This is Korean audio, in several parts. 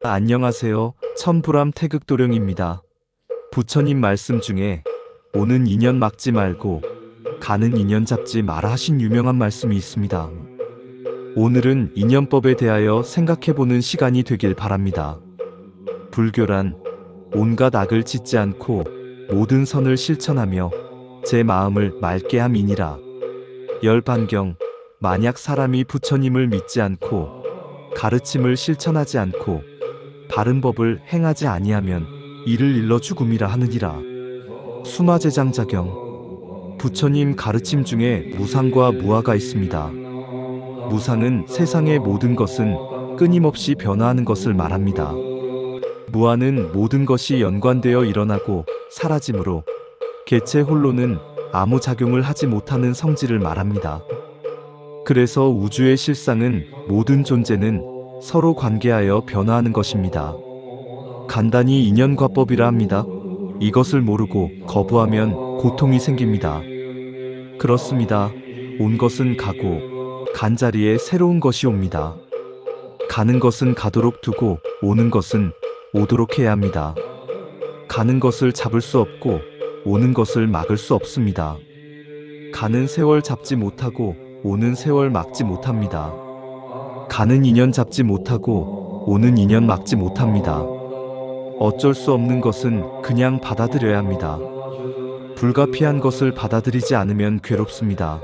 안녕하세요. 천불암 태극도령입니다. 부처님 말씀 중에 오는 인연 막지 말고 가는 인연 잡지 마라 하신 유명한 말씀이 있습니다. 오늘은 인연법에 대하여 생각해보는 시간이 되길 바랍니다. 불교란 온갖 악을 짓지 않고 모든 선을 실천하며 제 마음을 맑게 함이니라. 열반경 만약 사람이 부처님을 믿지 않고 가르침을 실천하지 않고 바른 법을 행하지 아니하면 이를 일러 죽음이라 하느니라. 수마제장자경 부처님 가르침 중에 무상과 무아가 있습니다. 무상은 세상의 모든 것은 끊임없이 변화하는 것을 말합니다. 무아는 모든 것이 연관되어 일어나고 사라지므로 개체 홀로는 아무 작용을 하지 못하는 성질을 말합니다. 그래서 우주의 실상은 모든 존재는 서로 관계하여 변화하는 것입니다. 간단히 인연과법이라 합니다. 이것을 모르고 거부하면 고통이 생깁니다. 그렇습니다. 온 것은 가고 간 자리에 새로운 것이 옵니다. 가는 것은 가도록 두고 오는 것은 오도록 해야 합니다. 가는 것을 잡을 수 없고 오는 것을 막을 수 없습니다. 가는 세월 잡지 못하고 오는 세월 막지 못합니다. 가는 인연 잡지 못하고 오는 인연 막지 못합니다. 어쩔 수 없는 것은 그냥 받아들여야 합니다. 불가피한 것을 받아들이지 않으면 괴롭습니다.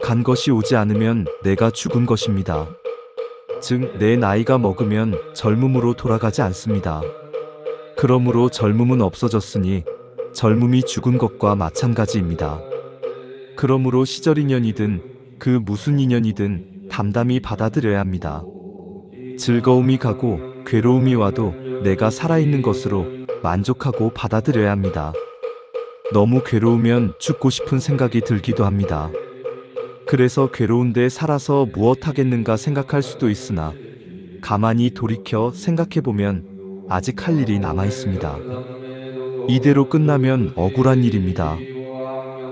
간 것이 오지 않으면 내가 죽은 것입니다. 즉, 내 나이가 먹으면 젊음으로 돌아가지 않습니다. 그러므로 젊음은 없어졌으니 젊음이 죽은 것과 마찬가지입니다. 그러므로 시절 인연이든 그 무슨 인연이든 담담히 받아들여야 합니다. 즐거움이 가고 괴로움이 와도 내가 살아있는 것으로 만족하고 받아들여야 합니다. 너무 괴로우면 죽고 싶은 생각이 들기도 합니다. 그래서 괴로운데 살아서 무엇 하겠는가 생각할 수도 있으나 가만히 돌이켜 생각해보면 아직 할 일이 남아 있습니다. 이대로 끝나면 억울한 일입니다.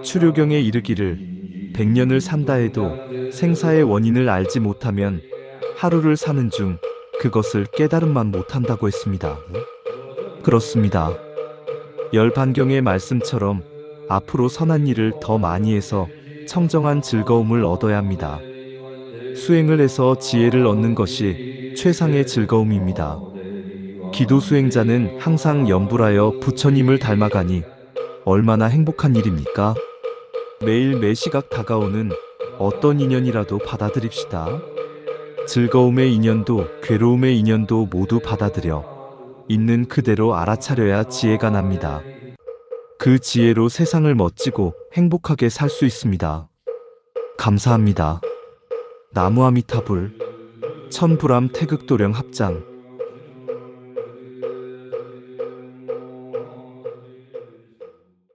추료경에 이르기를 백년을 산다 해도 생사의 원인을 알지 못하면 하루를 사는 중 그것을 깨달음만 못한다고 했습니다. 그렇습니다. 열반경의 말씀처럼 앞으로 선한 일을 더 많이 해서 청정한 즐거움을 얻어야 합니다. 수행을 해서 지혜를 얻는 것이 최상의 즐거움입니다. 기도 수행자는 항상 염불하여 부처님을 닮아가니 얼마나 행복한 일입니까? 매일 매시각 다가오는 어떤 인연이라도 받아들입시다. 즐거움의 인연도 괴로움의 인연도 모두 받아들여 있는 그대로 알아차려야 지혜가 납니다. 그 지혜로 세상을 멋지고 행복하게 살 수 있습니다. 감사합니다. 나무아미타불 천불암 태극도령 합장